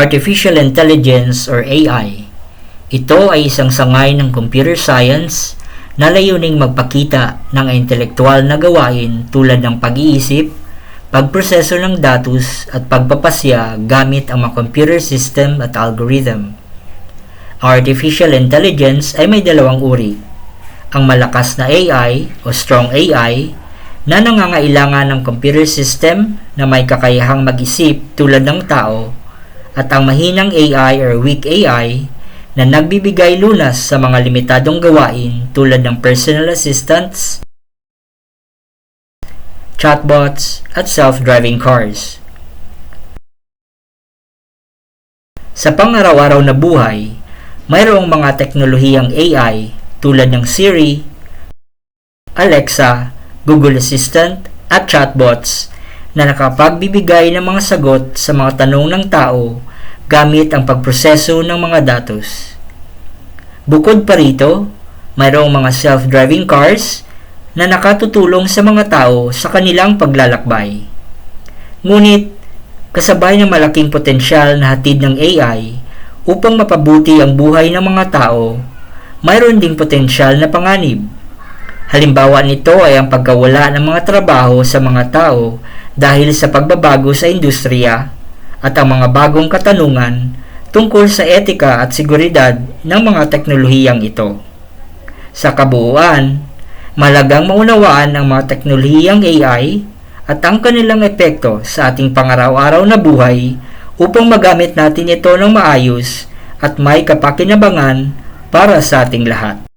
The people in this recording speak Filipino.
Artificial Intelligence or AI. Ito ay isang sangay ng computer science na layuning magpakita ng intelektual na gawain tulad ng pag-iisip, pagproseso ng datos at pagpapasya gamit ang mga computer system at algorithm. Artificial intelligence ay may dalawang uri. Ang malakas na AI o strong AI na nangangailangan ng computer system na may kakayahang mag-isip tulad ng tao at ang mahinang AI or weak AI na nagbibigay lunas sa mga limitadong gawain tulad ng personal assistants, chatbots, at self-driving cars. Sa pang-araw-araw na buhay, mayroong mga teknolohiyang AI tulad ng Siri, Alexa, Google Assistant, at chatbots na nakapagbibigay ng mga sagot sa mga tanong ng tao gamit ang pagproseso ng mga datos. Bukod pa rito, mayroong mga self-driving cars na nakatutulong sa mga tao sa kanilang paglalakbay. Ngunit, kasabay ng malaking potensyal na hatid ng AI upang mapabuti ang buhay ng mga tao, mayroon ding potensyal na panganib. Halimbawa nito ay ang pagkawala ng mga trabaho sa mga tao dahil sa pagbabago sa industriya at ang mga bagong katanungan tungkol sa etika at seguridad ng mga teknolohiyang ito. Sa kabuuan, malagang maunawaan ang mga teknolohiyang AI at ang kanilang epekto sa ating pangaraw-araw na buhay upang magamit natin ito ng maayos at may kapakinabangan para sa ating lahat.